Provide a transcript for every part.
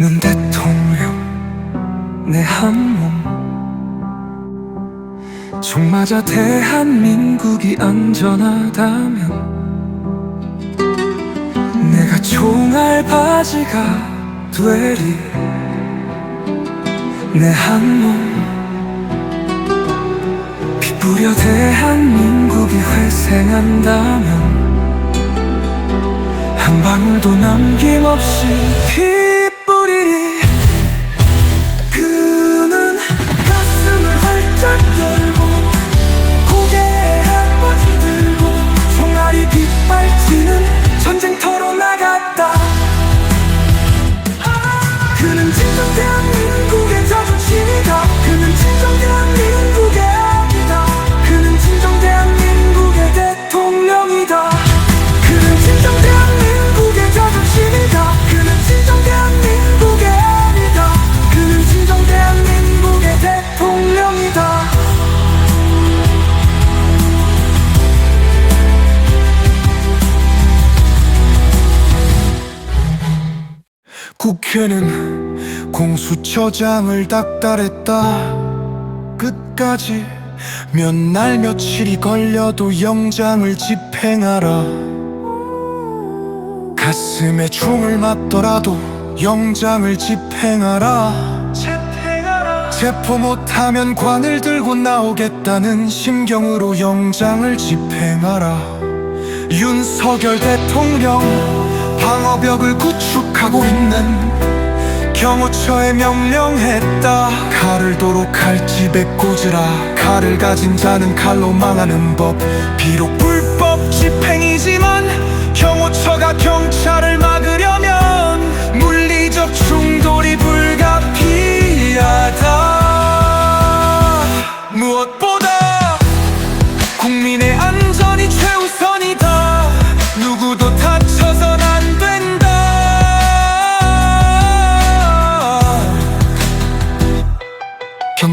넌 대통령 내 한몸. 총 맞아 대한민국이 안전하다면 내가 총알 바지가 되리. 내 한몸. 피 뿌려 대한민국이 회생한다면 한 방울도 남김없이 피 국회는 공수처장을 닥달했다. 끝까지 몇 날 며칠이 걸려도 영장을 집행하라. 가슴에 총을 맞더라도 영장을 집행하라. 체포 못하면 관을 들고 나오겠다는 심경으로 영장을 집행하라. 윤석열 대통령 방어벽을 구축하고 있는 경호처에 명령했다. 칼을 도로 칼집에 꽂으라. 칼을 가진 자는 칼로 망하는 법. 비록 불법 집행이지만 경호처가 경찰을 막으려면 물리적 충돌이 불가피하다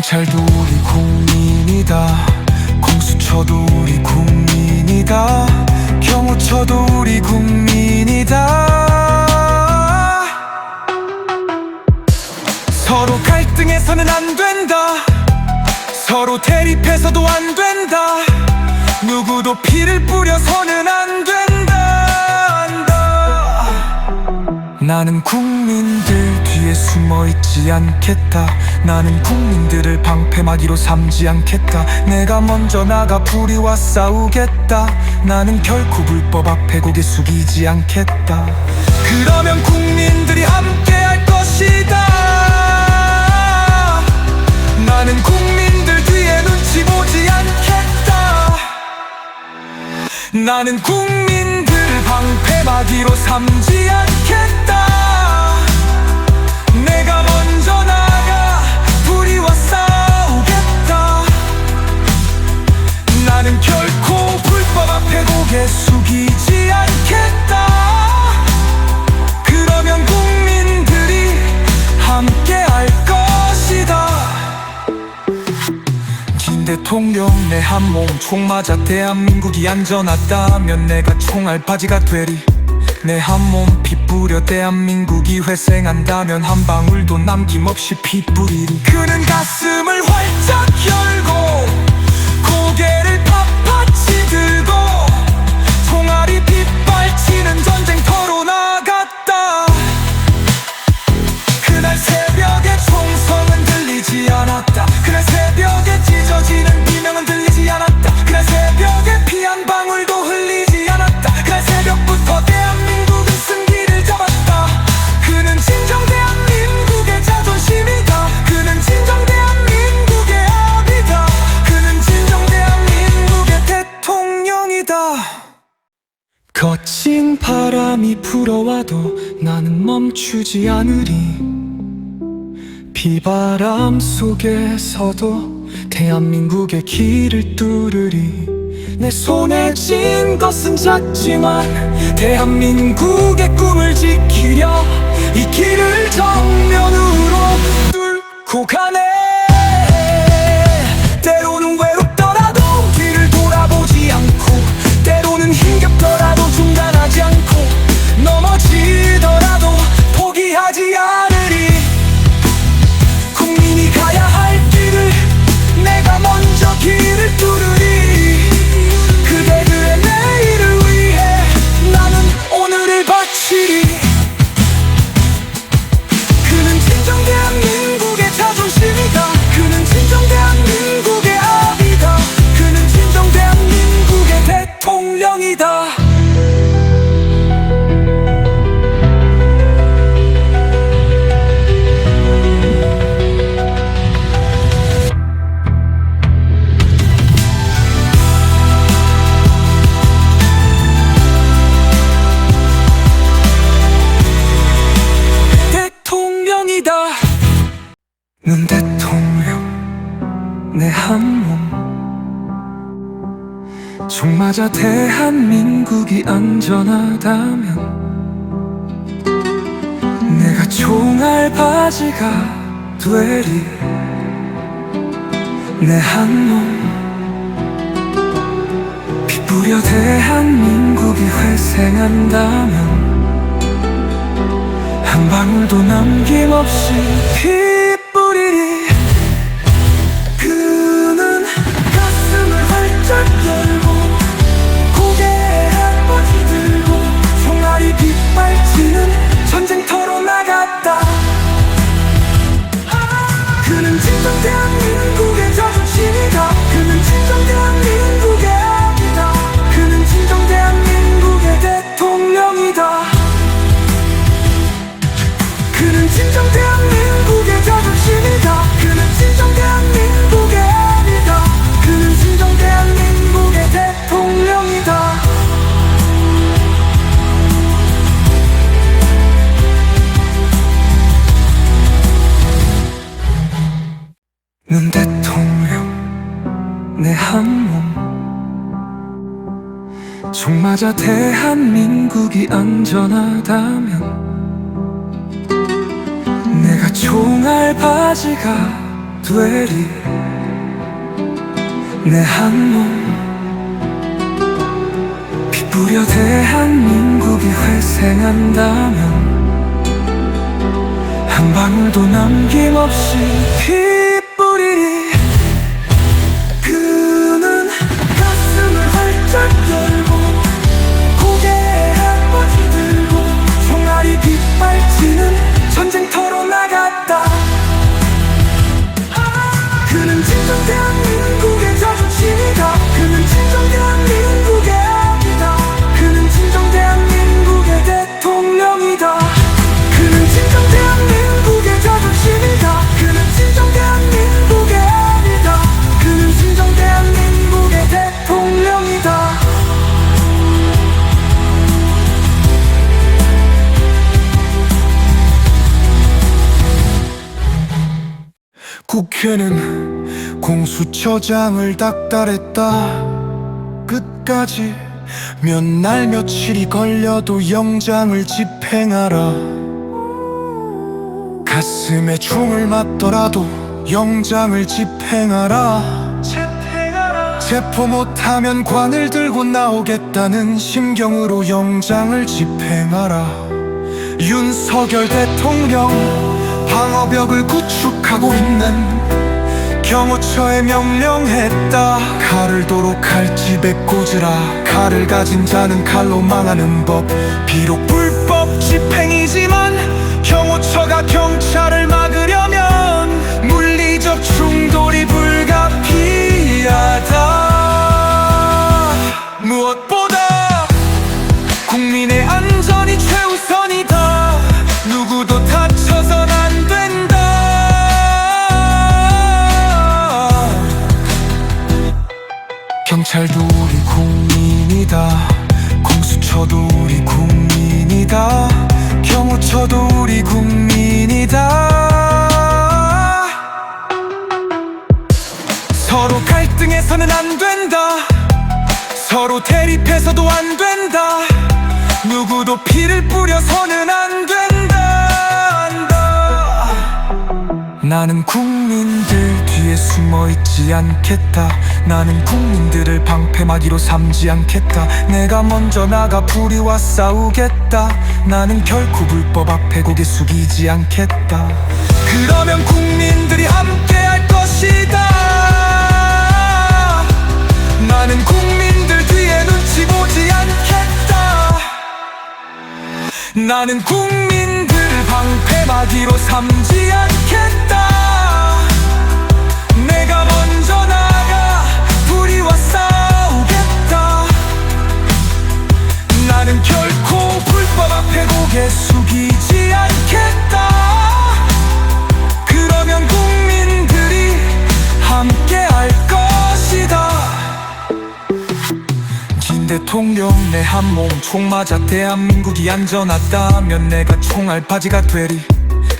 경찰도 우리 국민이다. 공수처도 우리 국민이다. 경호처도 우리 국민이다. 서로 갈등해서는 안 된다. 서로 대립해서도 안 된다. 누구도 피를 뿌려서는 안 된다. 안다 나는 국민들 뒤에 숨어 있지 않겠다. 나는 국민들을 방패막이로 삼지 않겠다. 내가 먼저 나가 불의와 싸우겠다. 나는 결코 불법 앞에 고개 숙이지 않겠다. 그러면 국민들이 함께 할 것이다. 나는 국민들 뒤에 눈치 보지 않겠다. 나는 국민들을 방패막이로 삼지 않겠다 나는 결코 불법 앞에 고개 숙이지 않겠다. 그러면 국민들이 함께 할 것이다. 김 대통령 내 한 몸 총 맞아 대한민국이 안전하다면 내가 총알 바지가 되리. 내 한 몸 피 뿌려 대한민국이 회생한다면 한 방울도 남김없이 피 뿌리리. 그는 가슴을 활 거친 바람이 불어와도 나는 멈추지 않으리. 비바람 속에서도 대한민국의 길을 뚫으리. 내 손에 쥔 것은 작지만 대한민국의 꿈을 지키려 이 길을 정면으로 뚫고 가네 눈 대통령 내 한몸. 총 맞아 대한민국이 안전하다면 내가 총알 바지가 되리. 내 한몸. 피 뿌려 대한민국이 회생한다면 한 방울도 남김없이 피 눈 대통령 내 한몸. 총 맞아 대한민국이 안전하다면 내가 총알 바지가 되리. 내 한몸. 피 뿌려 대한민국이 회생한다면 한 방울도 남김없이 피 국회는 공수처장을 닥달했다. 끝까지 몇 날 며칠이 걸려도 영장을 집행하라. 가슴에 총을 맞더라도 영장을 집행하라. 체포 못하면 관을 들고 나오겠다는 심경으로 영장을 집행하라. 윤석열 대통령 방어벽을 구축하고 있는 경호처에 명령했다. 칼을 도로 칼집에 꽂으라. 칼을 가진 자는 칼로 망하는 법. 비록 불법 집행이지만 경찰도 우리 국민이다. 공수처도 우리 국민이다. 경호처도 우리 국민이다. 서로 갈등해서는 안 된다. 서로 대립해서도 안 된다. 누구도 피를 뿌려서는 안 된다. 안다. 나는 국민들 숨어 있지 않겠다. 나는 국민들을 방패막이로 삼지 않겠다. 내가 먼저 나가 불의와 싸우겠다. 나는 결코 불법 앞에 고개 숙이지 않겠다. 그러면 국민들이 함께 할 것이다. 나는 국민들 뒤에 눈치 보지 않겠다. 나는 국민들을 방패막이로 삼지 않겠다 내가 먼저 나가 불의와 싸우겠다. 나는 결코 불법 앞에 고개 숙이지 않겠다. 그러면 국민들이 함께 할 것이다. 긴 대통령 내 한 몸 총 맞아 대한민국이 안전하다면 내가 총알 바지가 되리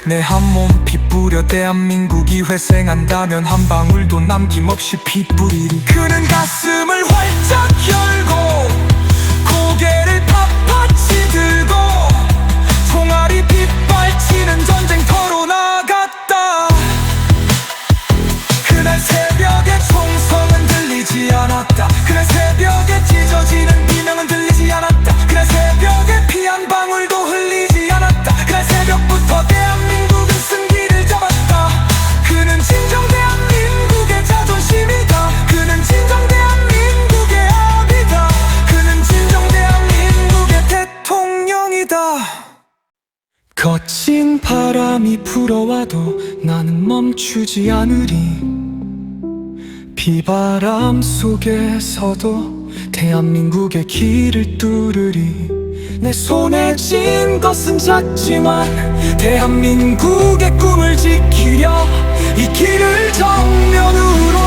내 한몸 피 뿌려 대한민국이 회생한다면 한 방울도 남김없이 피 뿌리리 그는 가슴을 활짝 열 거친 바람이 불어와도 나는 멈추지 않으리. 비바람 속에서도 대한민국의 길을 뚫으리. 내 손에 쥔 것은 작지만 대한민국의 꿈을 지키려 이 길을 정면으로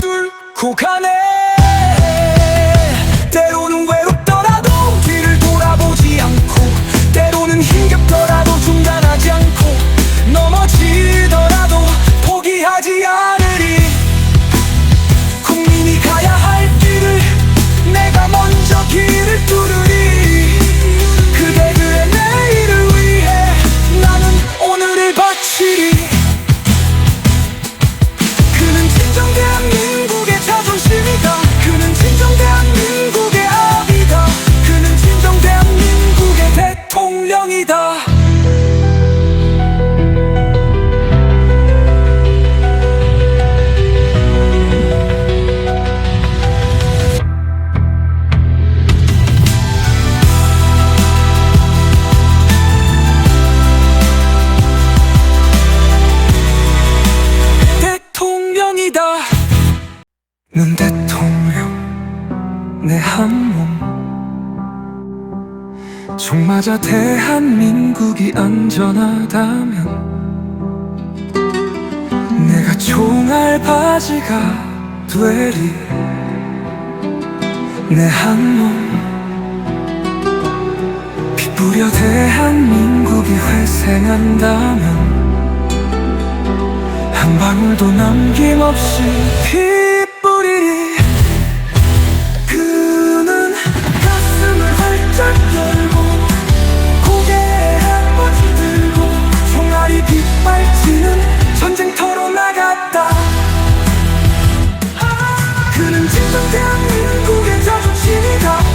뚫고 가네 이다. 는 대통령 내 한 몸. 총 맞아 대한민국이 안전하다면 내가 총알 바지가 되리. 내 한 몸. 피 뿌려 대한민국이 회생한다면 한 방울도 남김없이 피 뿌리리 그는 가슴을 활짝 열고 고개에 한 번씩 들고 총알이 빗발치는 전쟁터로 나갔다. 그는 진정 대한민국의 자존심이다